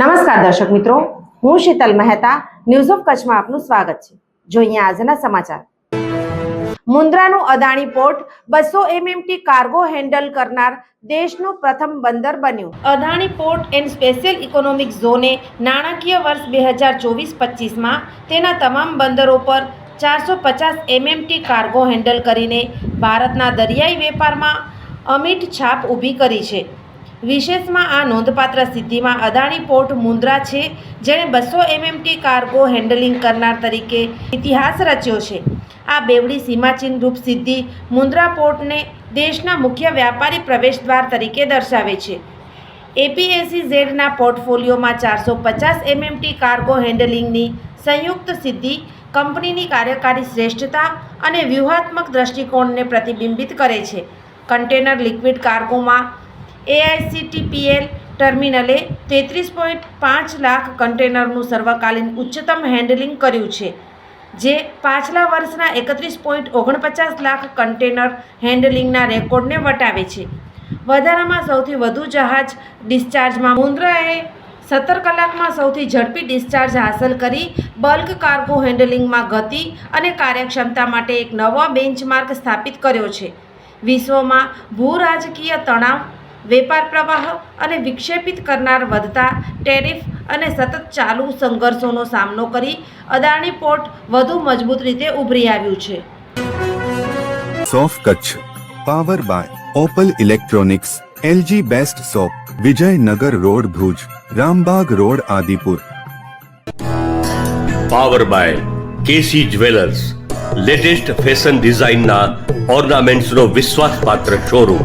નમસ્કાર દર્શક મિત્રો, હું શીતલ મહેતા ન્યૂઝ ઓફ કચ્છમાં આપનું સ્વાગત છે. જોઈએ આજના સમાચાર. મુન્દ્રાનું અદાણી પોર્ટ બસો એમએમટી કાર્ગો હેન્ડલ કરનાર દેશનું પ્રથમ બંદર બન્યું. Adani port and special economic ઝોને નાણાકીય વર્ષ બે હજાર ચોવીસ પચીસમાં તેના તમામ બંદરો પર ચારસો પચાસ એમએમટી કાર્ગો હેન્ડલ કરીને ભારતના દરિયાઈ વેપારમાં અમીટ છાપ ઊભી કરી છે. વિશેષમાં આ નોંધપાત્ર સિદ્ધિમાં અદાણી પોર્ટ મુન્દ્રા છે, જેણે બસો એમએમટી કાર્ગો હેન્ડલિંગ કરનાર તરીકે ઇતિહાસ રચ્યો છે. આ બેવડી સીમાચિહ્ન રૂપ સિદ્ધિ મુન્દ્રા પોર્ટને દેશના મુખ્ય વ્યાપારી પ્રવેશદ્વાર તરીકે દર્શાવે છે. એપીએસી ઝેડના પોર્ટફોલિયોમાં ચારસો પચાસ એમએમટી કાર્ગો હેન્ડલિંગની સંયુક્ત સિદ્ધિ, કંપનીની કાર્યકારી શ્રેષ્ઠતા અને વ્યૂહાત્મક દ્રષ્ટિકોણને પ્રતિબિંબિત કરે છે. કન્ટેનર લિક્વિડ કાર્ગોમાં એઆઈસીટીપીએલ ટર્મિનલે તેત્રીસ પોઈન્ટ પાંચ લાખ કન્ટેનરનું સર્વકાલીન ઉચ્ચતમ હેન્ડલિંગ કર્યું છે, જે પાછલા વર્ષના એકત્રીસ પોઈન્ટ ઓગણપચાસ લાખ કન્ટેનર હેન્ડલિંગના રેકોર્ડને વટાવે છે. વધારામાં સૌથી વધુ જહાજ ડિસ્ચાર્જમાં મુન્દ્રાએ સત્તર કલાકમાં સૌથી ઝડપી ડિસ્ચાર્જ હાંસલ કરી, બલ્ક કાર્ગો હેન્ડલિંગમાં ગતિ અને કાર્યક્ષમતા માટે એક નવો બેન્ચમાર્ક સ્થાપિત કર્યો છે. વિશ્વમાં ભૂ રાજકીય તણાવ વેપાર પ્રવાહ અને વિક્ષેપિત કરનાર વધતા ટેરિફ અને સતત ચાલુ સંઘર્ષોનો સામનો કરી અદાણી પોર્ટ વધુ મજબૂત રીતે ઉભરી આવ્યું છે. સોફ Kutch power by Opal electronics LG best shop Vijaynagar road Bhuj Rambag road Adipur. Power by KC jewellers latest fashion ડિઝાઇનના ઓર્નામેન્ટ્સનો વિશ્વાસપાત્ર શોરૂમ.